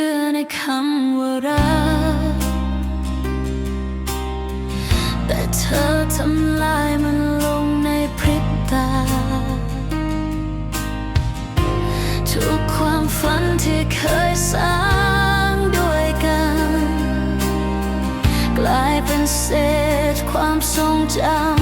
ื่อในคำว่ารัก แต่เธอทำลายมันลงในพริบตา ทุกความฝันที่เคยสร้างด้วยกัน กลายเป็นเศษความทรงจำ